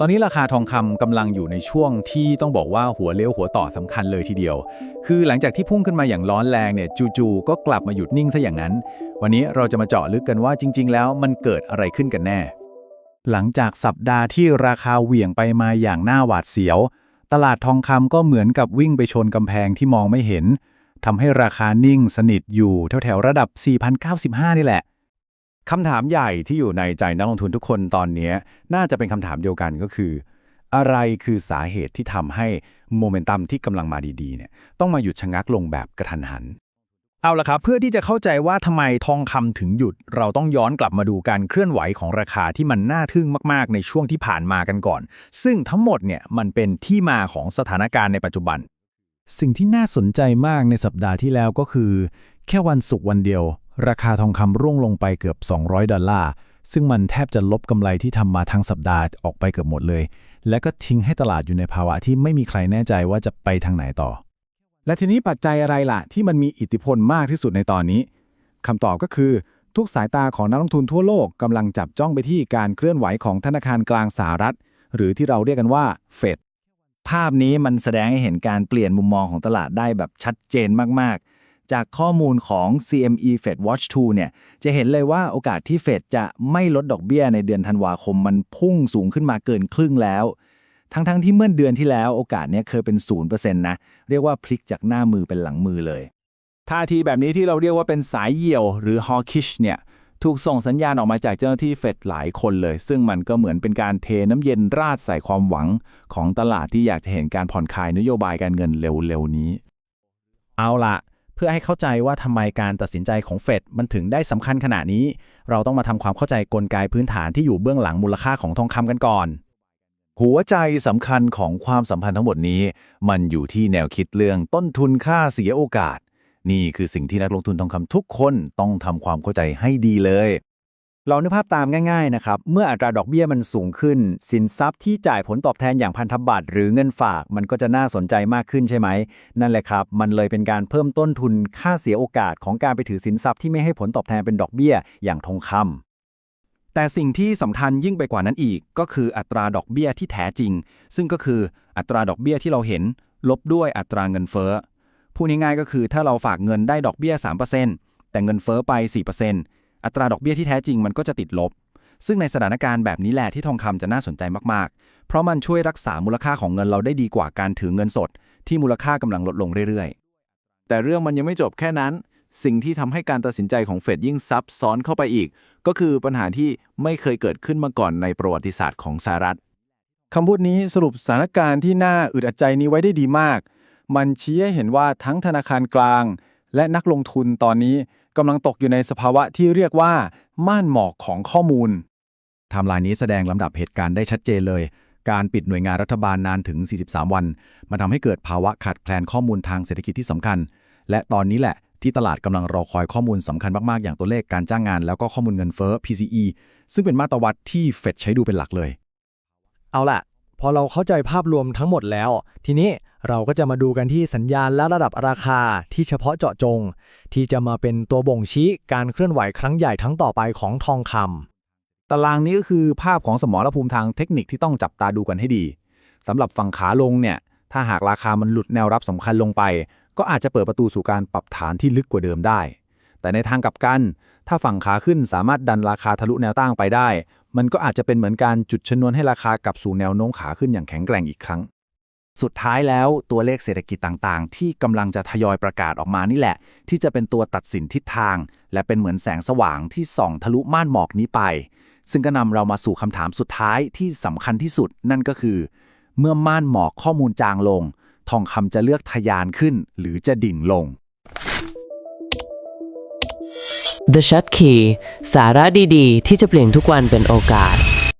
ตอนนี้ราคาทองคำกำลังอยู่ในช่วงที่ต้องบอกว่าหัวเลี้ยวหัวต่อสำคัญเลยทีเดียว คือหลังจากที่พุ่งขึ้นมาอย่างร้อนแรงเนี่ยจู่ๆก็กลับมาหยุดนิ่งซะอย่างนั้น วันนี้เราจะมาเจาะลึกกันว่าจริง ๆ แล้วมันเกิดอะไรขึ้นกันแน่ หลังจากสัปดาห์ที่ราคาเหวี่ยงไปมาอย่างหน่าหวาดเสียว ตลาดทองคำก็เหมือนกับวิ่งไปชนกำแพงที่มองไม่เห็นทำให้ราคานิ่งสนิทอยู่แถวๆระดับ 4,095 นี่แหละ คำถามใหญ่ที่อยู่ในใจนักลงทุนทุกคนตอนนี้ น่าจะเป็นคำถามเดียวกันก็คือ อะไรคือสาเหตุที่ทำให้โมเมนตัมที่กำลังมาดีๆเนี่ยต้องมาหยุดชะงักลงแบบกระทันหัน เอาละครับ เพื่อที่จะเข้าใจว่าทำไมทองคำถึงหยุด เราต้องย้อนกลับมาดูการเคลื่อนไหวของราคาที่มันน่าทึ่งมากๆ ในช่วงที่ผ่านมากันก่อน ซึ่งทั้งหมดเนี่ยมันเป็นที่มาของสถานการณ์ในปัจจุบัน สิ่งที่น่าสนใจมากในสัปดาห์ที่แล้วก็คือ แค่วันศุกร์วันเดียว ราคาทองคำร่วงลงไปเกือบ 200 ดอลลาร์ ซึ่งมันแทบจะลบกำไรที่ทำมาทั้งสัปดาห์ออกไปเกือบหมดเลย และก็ทิ้งให้ตลาดอยู่ในภาวะที่ไม่มีใครแน่ใจว่าจะไปทางไหนต่อ และทีนี้ปัจจัยอะไรล่ะ ที่มันมีอิทธิพลมากที่สุดในตอนนี้คำตอบก็คือทุกสายตาของนักลงทุนทั่วโลกกำลังจับจ้องไปที่การเคลื่อนไหวของธนาคารกลางสหรัฐ หรือที่เราเรียกกันว่าเฟดภาพนี้มันแสดงให้เห็นการเปลี่ยนมุมมองของตลาดได้แบบชัดเจนมากๆ จากข้อมูลของ CME Fed Watch 2 เนี่ย จะเห็นเลยว่าโอกาสที่เฟดจะไม่ลดดอกเบี้ยในเดือนธันวาคมมันพุ่งสูงขึ้นมาเกินครึ่งแล้ว ทั้งๆที่เมื่อเดือนที่แล้วโอกาสเนี้ยเคยเป็น 0%นะ เรียกว่าพลิกจากหน้ามือเป็นหลังมือเลย ท่าทีแบบนี้ที่เราเรียกว่าเป็นสายเหี่ยวหรือ hawkish เนี่ย ถูกส่งสัญญาณออกมาจากเจ้าหน้าที่เฟดหลายคนเลย ซึ่งมันก็เหมือนเป็นการเทน้ำเย็นราดใส่ความหวังของตลาดที่อยากจะเห็นการผ่อนคลายนโยบายการเงินเร็วๆนี้ เอาละ เพื่อให้เข้าใจว่าทำไมการตัดสินใจของเฟดมันถึงได้สำคัญขนาดนี้ เราต้องมาทำความเข้าใจกลไกพื้นฐานที่อยู่เบื้องหลังมูลค่าของทองคำกันก่อน หัวใจสำคัญของความสัมพันธ์ทั้งหมดนี้ มันอยู่ที่แนวคิดเรื่องต้นทุนค่าเสียโอกาส นี่คือสิ่งที่นักลงทุนทองคำทุกคนต้องทำความเข้าใจให้ดีเลย เรานึกภาพตามง่ายๆนะครับ เมื่ออัตราดอกเบี้ยมันสูงขึ้น สินทรัพย์ที่จ่ายผลตอบแทนอย่างพันธบัตรหรือเงินฝากมันก็จะน่าสนใจมากขึ้นใช่ไหม นั่นแหละครับ มันเลยเป็นการเพิ่มต้นทุนค่าเสียโอกาสของการไปถือสินทรัพย์ที่ไม่ให้ผลตอบแทนเป็นดอกเบี้ยอย่างทองคำแต่สิ่งที่สำคัญยิ่งไปกว่านั้นอีก ก็คืออัตราดอกเบี้ยที่แท้จริง ซึ่งก็คืออัตราดอกเบี้ยที่เราเห็น ลบด้วยอัตราเงินเฟ้อพูดง่ายๆก็คือถ้าเราฝากเงินได้ดอกเบี้ย 3%แต่เงินเฟ้อไป 4% อัตราดอกเบี้ยที่แท้จริงมันก็จะติดลบ ซึ่งในสถานการณ์แบบนี้แหละที่ทองคำจะน่าสนใจมากๆ เพราะมันช่วยรักษามูลค่าของเงินเราได้ดีกว่าการถือเงินสด ที่มูลค่ากำลังลดลงเรื่อยๆ แต่เรื่องมันยังไม่จบแค่นั้น สิ่งที่ทำให้การตัดสินใจของเฟดยิ่งซับซ้อนเข้าไปอีก ก็คือปัญหาที่ไม่เคยเกิดขึ้นมาก่อนในประวัติศาสตร์ของสหรัฐคำพูดนี้สรุปสถานการณ์ที่น่าอึดอัดใจนี้ไว้ได้ดีมาก มันชี้ให้เห็นว่าทั้งธนาคารกลาง และนักลงทุนตอนนี้ กำลังตกอยู่ในสภาวะที่เรียกว่า ม่านหมอกของข้อมูลไทม์ไลน์นี้แสดงลำดับเหตุการณ์ได้ชัดเจนเลย การปิดหน่วยงานรัฐบาลนานถึง 43 วันมันทำให้เกิดภาวะขาดแคลนข้อมูลทางเศรษฐกิจที่สำคัญ และตอนนี้แหละที่ตลาดกำลังรอคอยข้อมูลสำคัญมาก ๆ อย่างตัวเลขการจ้างงาน แล้วก็ข้อมูลเงินเฟ้อ PCE ซึ่งเป็นมาตรวัดที่เฟดใช้ดูเป็นหลักเลย เอาล่ะ อเราเข้าใจภาพรวมทั้งหมดแล้ว ทีนี้เราก็จะมาดูกันที่สัญญาณและระดับราคาที่เฉพาะเจาะจง ที่จะมาเป็นตัวบ่งชี้การเคลื่อนไหวครั้งใหญ่ทั้งต่อไปของทองคำตารางนี้ก็คือภาพของสมรภูมิทางเทคนิคที่ต้องจับตาดูกันให้ดีสำหรับฝั่งขาลงเนี่ยถ้าหากราคามันหลุดแนวรับสำคัญลงไป ก็อาจจะเปิดประตูสู่การปรับฐานที่ลึกกว่าเดิมได้ แต่ในทางกลับกัน ถ้าฝั่งขาขึ้นสามารถดันราคาทะลุแนวต้านไปได้ มันก็อาจจะเป็นเหมือนการจุดชนวนให้ราคากลับสู่แนวโน้มขาขึ้นอย่างแข็งแกร่งอีกครั้ง สุดท้ายแล้วตัวเลขเศรษฐกิจต่างๆ ที่กำลังจะทยอยประกาศออกมานี่แหละ ที่จะเป็นตัวตัดสินทิศทาง และเป็นเหมือนแสงสว่างที่ส่องทะลุม่านหมอกนี้ไป ซึ่งก็นำเรามาสู่คำถามสุดท้ายที่สำคัญที่สุด นั่นก็คือ เมื่อม่านหมอกข้อมูลจางลง ทองคำจะเลือกทะยานขึ้น หรือจะดิ่งลง The Shut Key สาระดีๆ ที่จะเปลี่ยนทุกวันเป็นโอกาส